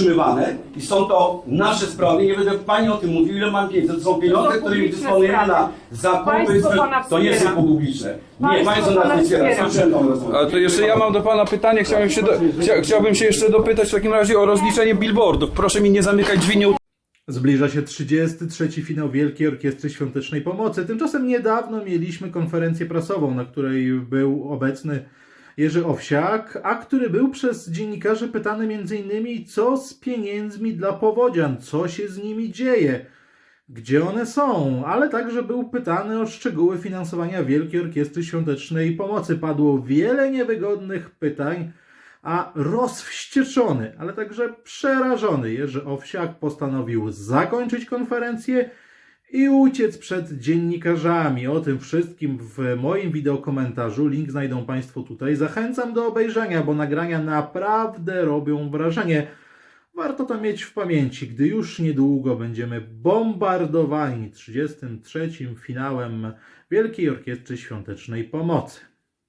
utrzymywane i są to nasze sprawy. Nie będę Pani o tym mówił, ile mam pieniędzy. To są pieniądze, są którymi publiczne dysponujemy sprawy. na zakupy. To nie są publiczne. Nie, Państwo nas nie wspiera. Ale to jeszcze ja mam do pana pytanie, chciałbym się, do, chcia, chciałbym się jeszcze dopytać w takim razie o rozliczenie billboardów. Proszę mi nie zamykać drzwi, nie Zbliża się 33. finał Wielkiej Orkiestry Świątecznej Pomocy. Tymczasem niedawno mieliśmy konferencję prasową, na której był obecny Jerzy Owsiak, a który był przez dziennikarzy pytany m.in. co z pieniędzmi dla powodzian, co się z nimi dzieje, gdzie one są, ale także był pytany o szczegóły finansowania Wielkiej Orkiestry Świątecznej Pomocy. Padło wiele niewygodnych pytań, a rozwścieczony, ale także przerażony Jerzy Owsiak postanowił zakończyć konferencję i uciec przed dziennikarzami. O tym wszystkim w moim wideokomentarzu. Link znajdą Państwo tutaj. Zachęcam do obejrzenia, bo nagrania naprawdę robią wrażenie. Warto to mieć w pamięci, gdy już niedługo będziemy bombardowani 33. finałem Wielkiej Orkiestry Świątecznej Pomocy.